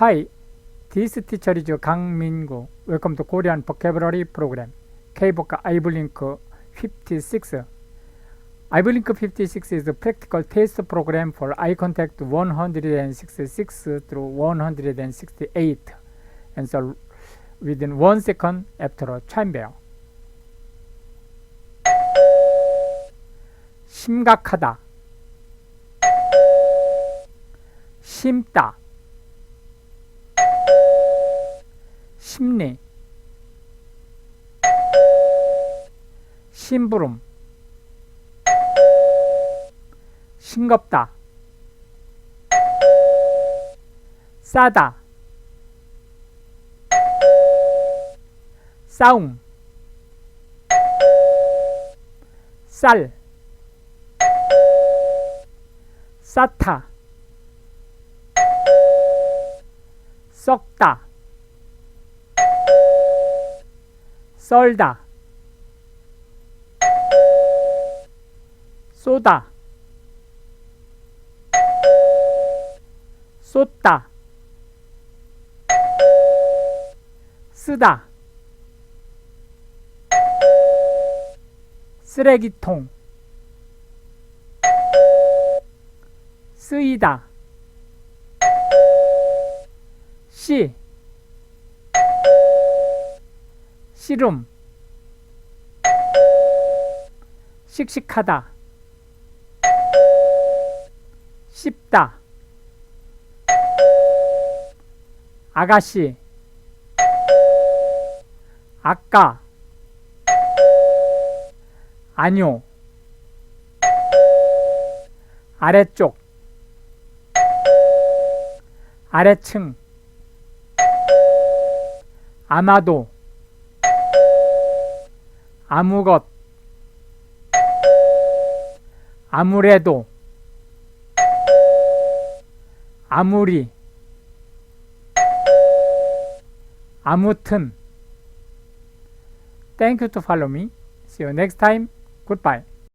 Hi, this teacher is Min-gu. Welcome to Korean Vocabulary Program. K-보카 아이블링크 56. 아이블링크 56 is a practical test program for eye contact 166 through 168. Answer within one second after a chime bell. 심각하다. 심다. 심리. 심부름. 싱겁다. 싸다. 싸움. 쌀. 쌓다. 썩다. 썰다. 쏘다. 쏟다. 쓰다. 쓰레기통. 쓰이다. 씨. 씨름. 씩씩하다. 씹다. 아가씨. 아까. 아니요. 아래쪽. 아래층. 아마도. 아무것. 아무래도. 아무리. 아무튼. Thank you to follow me. See you next time. Goodbye.